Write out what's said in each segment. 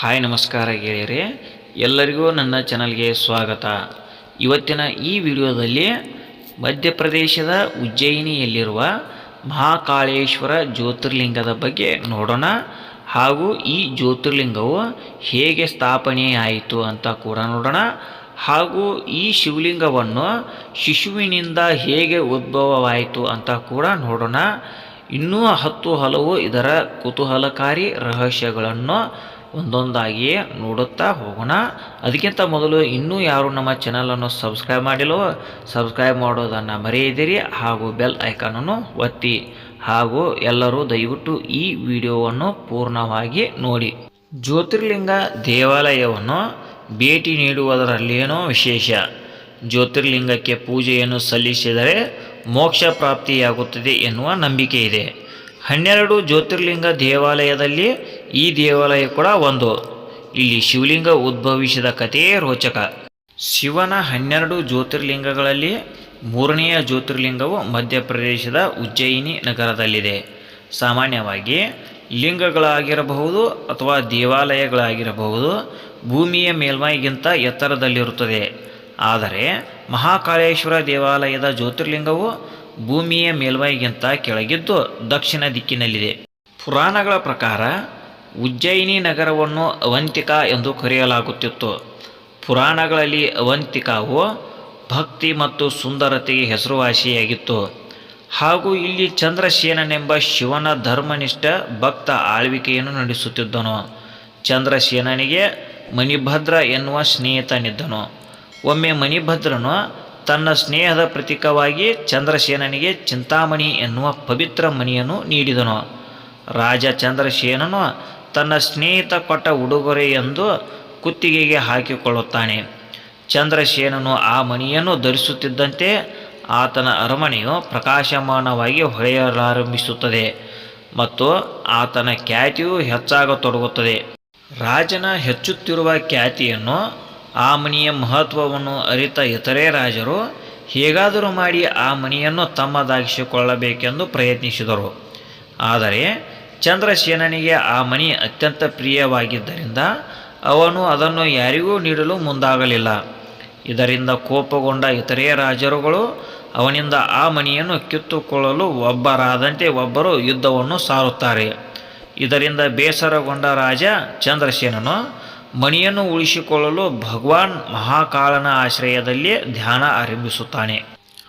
Hi, ನಮಸ್ಕಾರ ಗೆಳೆಯರೇ. ಎಲ್ಲರಿಗೂ ನನ್ನ ಚಾನಲ್ಗೆ ಸ್ವಾಗತ. ಇವತ್ತಿನ ಈ ವಿಡಿಯೋದಲ್ಲಿ ಮಧ್ಯಪ್ರದೇಶದ ಉಜ್ಜಯಿನಿಯಲ್ಲಿರುವ ಮಹಾಕಾಳೇಶ್ವರ ಜ್ಯೋತಿರ್ಲಿಂಗದ ಬಗ್ಗೆ ನೋಡೋಣ. ಹಾಗೂ ಈ ಜ್ಯೋತಿರ್ಲಿಂಗವು ಹೇಗೆ ಸ್ಥಾಪನೆಯಾಯಿತು ಅಂತ ಕೂಡ ನೋಡೋಣ. ಹಾಗೂ ಈ ಶಿವಲಿಂಗವನ್ನು ಶಿಶುವಿನಿಂದ ಹೇಗೆ ಉದ್ಭವವಾಯಿತು ಅಂತ ಕೂಡ ನೋಡೋಣ. ಇನ್ನೂ ಹತ್ತು ಹಲವು ಇದರ ಕುತೂಹಲಕಾರಿ ರಹಸ್ಯಗಳನ್ನು ಒಂದೊಂದಾಗಿಯೇ ನೋಡುತ್ತಾ ಹೋಗೋಣ. ಅದಕ್ಕಿಂತ ಮೊದಲು ಇನ್ನೂ ಯಾರು ನಮ್ಮ ಚಾನಲನ್ನು ಸಬ್ಸ್ಕ್ರೈಬ್ ಮಾಡಿಲ್ಲವೋ ಸಬ್ಸ್ಕ್ರೈಬ್ ಮಾಡೋದನ್ನು ಮರೆಯದಿರಿ ಹಾಗೂ ಬೆಲ್ ಐಕಾನನ್ನು ಒತ್ತಿ. ಹಾಗೂ ಎಲ್ಲರೂ ದಯವಿಟ್ಟು ಈ ವಿಡಿಯೋವನ್ನು ಪೂರ್ಣವಾಗಿ ನೋಡಿ. ಜ್ಯೋತಿರ್ಲಿಂಗ ದೇವಾಲಯವನ್ನು ಭೇಟಿ ನೀಡುವುದರಲ್ಲೇನೋ ವಿಶೇಷ. ಜ್ಯೋತಿರ್ಲಿಂಗಕ್ಕೆ ಪೂಜೆಯನ್ನು ಸಲ್ಲಿಸಿದರೆ ಮೋಕ್ಷ ಪ್ರಾಪ್ತಿಯಾಗುತ್ತದೆ ಎನ್ನುವ ನಂಬಿಕೆ ಇದೆ. ಹನ್ನೆರಡು ಜ್ಯೋತಿರ್ಲಿಂಗ ದೇವಾಲಯದಲ್ಲಿ ಈ ದೇವಾಲಯ ಕೂಡ ಒಂದು. ಇಲ್ಲಿ ಶಿವಲಿಂಗ ಉದ್ಭವಿಸಿದ ಕಥೆಯೇ ರೋಚಕ. ಶಿವನ ಹನ್ನೆರಡು ಜ್ಯೋತಿರ್ಲಿಂಗಗಳಲ್ಲಿ ಮೂರನೆಯ ಜ್ಯೋತಿರ್ಲಿಂಗವು ಮಧ್ಯಪ್ರದೇಶದ ಉಜ್ಜಯಿನಿ ನಗರದಲ್ಲಿದೆ. ಸಾಮಾನ್ಯವಾಗಿ ಲಿಂಗಗಳಾಗಿರಬಹುದು ಅಥವಾ ದೇವಾಲಯಗಳಾಗಿರಬಹುದು, ಭೂಮಿಯ ಮೇಲ್ಮೈಗಿಂತ ಎತ್ತರದಲ್ಲಿರುತ್ತದೆ. ಆದರೆ ಮಹಾಕಾಳೇಶ್ವರ ದೇವಾಲಯದ ಜ್ಯೋತಿರ್ಲಿಂಗವು ಭೂಮಿಯ ಮೇಲ್ಮೈಗಿಂತ ಕೆಳಗಿದ್ದು ದಕ್ಷಿಣ ದಿಕ್ಕಿನಲ್ಲಿದೆ. ಪುರಾಣಗಳ ಪ್ರಕಾರ ಉಜ್ಜಯಿನಿ ನಗರವನ್ನು ಅವಂತಿಕಾ ಎಂದು ಕರೆಯಲಾಗುತ್ತಿತ್ತು. ಪುರಾಣಗಳಲ್ಲಿ ಅವಂತಿಕಾವು ಭಕ್ತಿ ಮತ್ತು ಸುಂದರತೆಗೆ ಹೆಸರುವಾಸಿಯಾಗಿತ್ತು. ಹಾಗೂ ಇಲ್ಲಿ ಚಂದ್ರಸೇನನೆಂಬ ಶಿವನ ಧರ್ಮನಿಷ್ಠ ಭಕ್ತ ಆಳ್ವಿಕೆಯನ್ನು ನಡೆಸುತ್ತಿದ್ದನು. ಚಂದ್ರಸೇನನಿಗೆ ಮಣಿಭದ್ರ ಎನ್ನುವ ಸ್ನೇಹಿತನಿದ್ದನು. ಒಮ್ಮೆ ಮಣಿಭದ್ರನು ತನ್ನ ಸ್ನೇಹದ ಪ್ರತೀಕವಾಗಿ ಚಂದ್ರಸೇನನಿಗೆ ಚಿಂತಾಮಣಿ ಎನ್ನುವ ಪವಿತ್ರ ಮಣಿಯನ್ನು ನೀಡಿದನು. ರಾಜ ಚಂದ್ರಸೇನನು ತನ್ನ ಸ್ನೇಹಿತ ಕೊಟ್ಟ ಉಡುಗೊರೆ ಎಂದು ಕುತ್ತಿಗೆಗೆ ಹಾಕಿಕೊಳ್ಳುತ್ತಾನೆ. ಚಂದ್ರಸೇನನು ಆ ಮಣಿಯನ್ನು ಧರಿಸುತ್ತಿದ್ದಂತೆ ಆತನ ಅರಮನೆಯು ಪ್ರಕಾಶಮಾನವಾಗಿ ಹೊಳೆಯಲಾರಂಭಿಸುತ್ತದೆ ಮತ್ತು ಆತನ ಖ್ಯಾತಿಯು ಹೆಚ್ಚಾಗತೊಡಗುತ್ತದೆ. ರಾಜನ ಹೆಚ್ಚುತ್ತಿರುವ ಖ್ಯಾತಿಯನ್ನು ಆ ಮನೆಯ ಮಹತ್ವವನ್ನು ಅರಿತ ಇತರೆ ರಾಜರು ಹೇಗಾದರೂ ಮಾಡಿ ಆ ಮನೆಯನ್ನು ತಮ್ಮದಾಗಿಸಿಕೊಳ್ಳಬೇಕೆಂದು ಪ್ರಯತ್ನಿಸಿದರು. ಆದರೆ ಚಂದ್ರಸೇನನಿಗೆ ಆ ಮನೆ ಅತ್ಯಂತ ಪ್ರಿಯವಾಗಿದ್ದರಿಂದ ಅವನು ಅದನ್ನು ಯಾರಿಗೂ ನೀಡಲು ಮುಂದಾಗಲಿಲ್ಲ. ಇದರಿಂದ ಕೋಪಗೊಂಡ ಇತರೆ ರಾಜರುಗಳು ಅವನಿಂದ ಆ ಮನೆಯನ್ನು ಕಿತ್ತುಕೊಳ್ಳಲು ಒಬ್ಬರಾದಂತೆ ಒಬ್ಬರು ಯುದ್ಧವನ್ನು ಸಾರುತ್ತಾರೆ. ಇದರಿಂದ ಬೇಸರಗೊಂಡ ರಾಜ ಚಂದ್ರಸೇನನು ಮಣಿಯನ್ನು ಉಳಿಸಿಕೊಳ್ಳಲು ಭಗವಾನ್ ಮಹಾಕಾಲನ ಆಶ್ರಯದಲ್ಲಿ ಧ್ಯಾನ ಆರಂಭಿಸುತ್ತಾನೆ.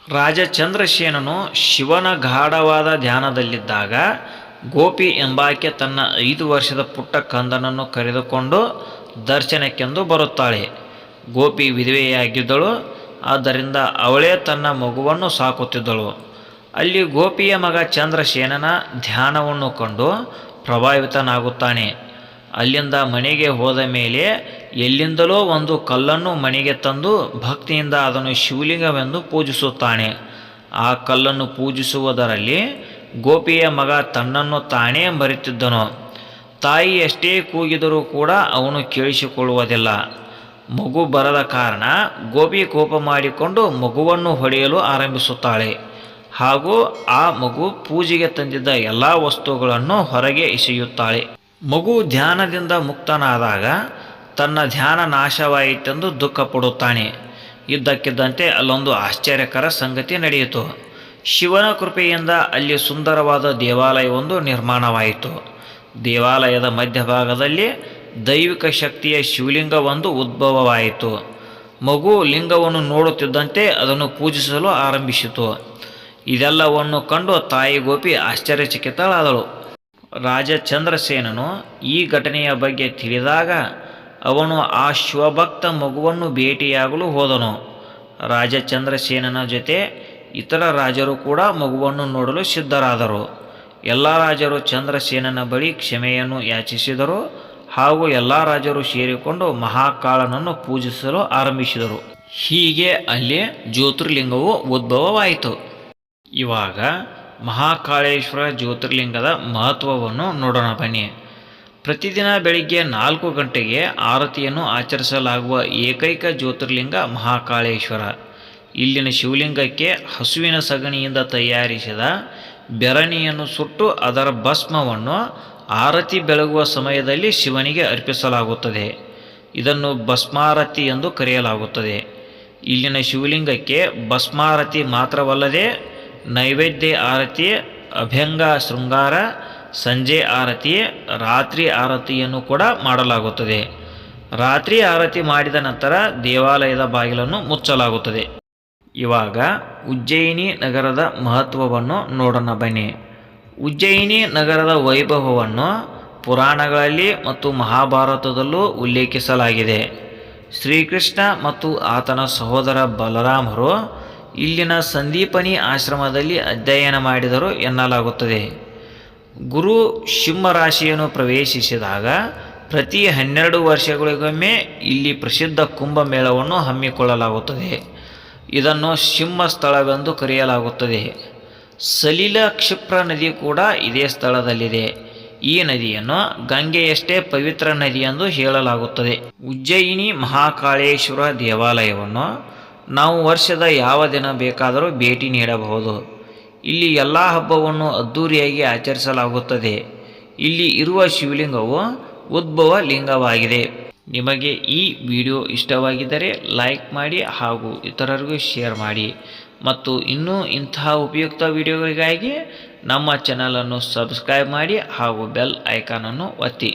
ರಾಜ ಚಂದ್ರಸೇನನು ಶಿವನ ಗಾಢವಾದ ಧ್ಯಾನದಲ್ಲಿದ್ದಾಗ ಗೋಪಿ ಎಂಬಾಕೆ ತನ್ನ ಐದು ವರ್ಷದ ಪುಟ್ಟ ಕಂದನನ್ನು ಕರೆದುಕೊಂಡು ದರ್ಶನಕ್ಕೆಂದು ಬರುತ್ತಾಳೆ. ಗೋಪಿ ವಿಧವೆಯಾಗಿದ್ದಳು, ಆದ್ದರಿಂದ ಅವಳೇ ತನ್ನ ಮಗುವನ್ನು ಸಾಕುತ್ತಿದ್ದಳು. ಅಲ್ಲಿ ಗೋಪಿಯ ಮಗ ಚಂದ್ರಸೇನನ ಧ್ಯಾನವನ್ನು ಕಂಡು ಪ್ರಭಾವಿತನಾಗುತ್ತಾನೆ. ಅಲ್ಲಿಂದ ಮನೆಗೆ ಹೋದ ಮೇಲೆ ಎಲ್ಲಿಂದಲೋ ಒಂದು ಕಲ್ಲನ್ನು ಮನೆಗೆ ತಂದು ಭಕ್ತಿಯಿಂದ ಅದನ್ನು ಶಿವಲಿಂಗವೆಂದು ಪೂಜಿಸುತ್ತಾನೆ. ಆ ಕಲ್ಲನ್ನು ಪೂಜಿಸುವುದರಲ್ಲಿ ಗೋಪಿಯ ಮಗ ತನ್ನನ್ನು ತಾನೇ ಮರೆತಿದ್ದನು. ತಾಯಿ ಎಷ್ಟೇ ಕೂಗಿದರೂ ಕೂಡ ಅವನು ಕೇಳಿಸಿಕೊಳ್ಳುವುದಿಲ್ಲ. ಮಗು ಬರದ ಕಾರಣ ಗೋಪಿ ಕೋಪ ಮಾಡಿಕೊಂಡು ಮಗುವನ್ನು ಹೊಡೆಯಲು ಆರಂಭಿಸುತ್ತಾಳೆ. ಹಾಗೂ ಆ ಮಗು ಪೂಜೆಗೆ ತಂದಿದ್ದ ಎಲ್ಲ ವಸ್ತುಗಳನ್ನು ಹೊರಗೆ ಎಸೆಯುತ್ತಾಳೆ. ಮಗು ಧ್ಯಾನದಿಂದ ಮುಕ್ತನಾದಾಗ ತನ್ನ ಧ್ಯಾನ ನಾಶವಾಯಿತೆಂದು ದುಃಖ ಪಡುತ್ತಾನೆ ಇದ್ದಕ್ಕಿದ್ದಂತೆ ಅಲ್ಲೊಂದು ಆಶ್ಚರ್ಯಕರ ಸಂಗತಿ ನಡೆಯಿತು. ಶಿವನ ಕೃಪೆಯಿಂದ ಅಲ್ಲಿ ಸುಂದರವಾದ ದೇವಾಲಯವೊಂದು ನಿರ್ಮಾಣವಾಯಿತು. ದೇವಾಲಯದ ಮಧ್ಯಭಾಗದಲ್ಲಿ ದೈವಿಕ ಶಕ್ತಿಯ ಶಿವಲಿಂಗವೊಂದು ಉದ್ಭವವಾಯಿತು. ಮಗು ಲಿಂಗವನ್ನು ನೋಡುತ್ತಿದ್ದಂತೆ ಅದನ್ನು ಪೂಜಿಸಲು ಆರಂಭಿಸಿತು. ಇದೆಲ್ಲವನ್ನು ಕಂಡು ತಾಯಿ ಗೋಪಿ ಆಶ್ಚರ್ಯಚಕಿತಳಾದಳು. ರಾಜ ಚಂದ್ರಸೇನನು ಈ ಘಟನೆಯ ಬಗ್ಗೆ ತಿಳಿದಾಗ ಅವನು ಆ ಶಿವಭಕ್ತ ಮಗುವನ್ನು ಭೇಟಿಯಾಗಲು ಹೋದನು. ರಾಜ ಚಂದ್ರಸೇನನ ಜೊತೆ ಇತರ ರಾಜರು ಕೂಡ ಮಗುವನ್ನು ನೋಡಲು ಸಿದ್ಧರಾದರು. ಎಲ್ಲ ರಾಜರು ಚಂದ್ರಸೇನನ ಬಳಿ ಕ್ಷಮೆಯನ್ನು ಯಾಚಿಸಿದರು ಹಾಗೂ ಎಲ್ಲ ರಾಜರು ಸೇರಿಕೊಂಡು ಮಹಾಕಾಳನನ್ನು ಪೂಜಿಸಲು ಆರಂಭಿಸಿದರು. ಹೀಗೆ ಅಲ್ಲಿ ಜ್ಯೋತಿರ್ಲಿಂಗವು ಉದ್ಭವವಾಯಿತು. ಇವಾಗ ಮಹಾಕಾಳೇಶ್ವರ ಜ್ಯೋತಿರ್ಲಿಂಗದ ಮಹತ್ವವನ್ನು ನೋಡೋಣ ಬನ್ನಿ. ಪ್ರತಿದಿನ ಬೆಳಿಗ್ಗೆ ನಾಲ್ಕು ಗಂಟೆಗೆ ಆರತಿಯನ್ನು ಆಚರಿಸಲಾಗುವ ಏಕೈಕ ಜ್ಯೋತಿರ್ಲಿಂಗ ಮಹಾಕಾಳೇಶ್ವರ. ಇಲ್ಲಿನ ಶಿವಲಿಂಗಕ್ಕೆ ಹಸುವಿನ ಸಗಣಿಯಿಂದ ತಯಾರಿಸಿದ ಬೆರಣಿಯನ್ನು ಸುಟ್ಟು ಅದರ ಭಸ್ಮವನ್ನು ಆರತಿ ಬೆಳಗುವ ಸಮಯದಲ್ಲಿ ಶಿವನಿಗೆ ಅರ್ಪಿಸಲಾಗುತ್ತದೆ. ಇದನ್ನು ಭಸ್ಮಾರತಿ ಎಂದು ಕರೆಯಲಾಗುತ್ತದೆ. ಇಲ್ಲಿನ ಶಿವಲಿಂಗಕ್ಕೆ ಭಸ್ಮಾರತಿ ಮಾತ್ರವಲ್ಲದೆ ನೈವೇದ್ಯ ಆರತಿ, ಅಭ್ಯಂಗ ಶೃಂಗಾರ, ಸಂಜೆ ಆರತಿ, ರಾತ್ರಿ ಆರತಿಯನ್ನು ಕೂಡ ಮಾಡಲಾಗುತ್ತದೆ. ರಾತ್ರಿ ಆರತಿ ಮಾಡಿದ ನಂತರ ದೇವಾಲಯದ ಬಾಗಿಲನ್ನು ಮುಚ್ಚಲಾಗುತ್ತದೆ. ಇವಾಗ ಉಜ್ಜಯಿನಿ ನಗರದ ಮಹತ್ವವನ್ನು ನೋಡೋಣ ಬನ್ನಿ. ಉಜ್ಜಯಿನಿ ನಗರದ ವೈಭವವನ್ನು ಪುರಾಣಗಳಲ್ಲಿ ಮತ್ತು ಮಹಾಭಾರತದಲ್ಲೂ ಉಲ್ಲೇಖಿಸಲಾಗಿದೆ. ಶ್ರೀಕೃಷ್ಣ ಮತ್ತು ಆತನ ಸಹೋದರ ಬಲರಾಮರು ಇಲ್ಲಿನ ಸಂದೀಪನಿ ಆಶ್ರಮದಲ್ಲಿ ಅಧ್ಯಯನ ಮಾಡಿದರು ಎನ್ನಲಾಗುತ್ತದೆ. ಗುರು ಸಿಂಹರಾಶಿಯನ್ನು ಪ್ರವೇಶಿಸಿದಾಗ ಪ್ರತಿ ಹನ್ನೆರಡು ವರ್ಷಗಳಿಗೊಮ್ಮೆ ಇಲ್ಲಿ ಪ್ರಸಿದ್ಧ ಕುಂಭಮೇಳವನ್ನು ಹಮ್ಮಿಕೊಳ್ಳಲಾಗುತ್ತದೆ. ಇದನ್ನು ಸಿಂಹ ಸ್ಥಳವೆಂದು ಕರೆಯಲಾಗುತ್ತದೆ. ಸಲಿಲ ಕ್ಷಿಪ್ರ ನದಿ ಕೂಡ ಇದೇ ಸ್ಥಳದಲ್ಲಿದೆ. ಈ ನದಿಯನ್ನು ಗಂಗೆಯಷ್ಟೇ ಪವಿತ್ರ ನದಿ ಎಂದು ಹೇಳಲಾಗುತ್ತದೆ. ಉಜ್ಜಯಿನಿ ಮಹಾಕಾಳೇಶ್ವರ ದೇವಾಲಯವನ್ನು ನಾವು ವರ್ಷದ ಯಾವ ದಿನ ಬೇಕಾದರೂ ಭೇಟಿ ನೀಡಬಹುದು. ಇಲ್ಲಿ ಎಲ್ಲ ಹಬ್ಬವನ್ನು ಅದ್ಧೂರಿಯಾಗಿ ಆಚರಿಸಲಾಗುತ್ತದೆ. ಇಲ್ಲಿ ಇರುವ ಶಿವಲಿಂಗವು ಉದ್ಭವ ಲಿಂಗವಾಗಿದೆ. ನಿಮಗೆ ಈ ವಿಡಿಯೋ ಇಷ್ಟವಾಗಿದ್ದರೆ ಲೈಕ್ ಮಾಡಿ ಹಾಗೂ ಇತರರಿಗೂ ಶೇರ್ ಮಾಡಿ. ಮತ್ತು ಇನ್ನೂ ಇಂತಹ ಉಪಯುಕ್ತ ವಿಡಿಯೋಗಳಿಗಾಗಿ ನಮ್ಮ ಚಾನಲನ್ನು ಸಬ್ಸ್ಕ್ರೈಬ್ ಮಾಡಿ ಹಾಗೂ ಬೆಲ್ ಐಕಾನನ್ನು ಒತ್ತಿ.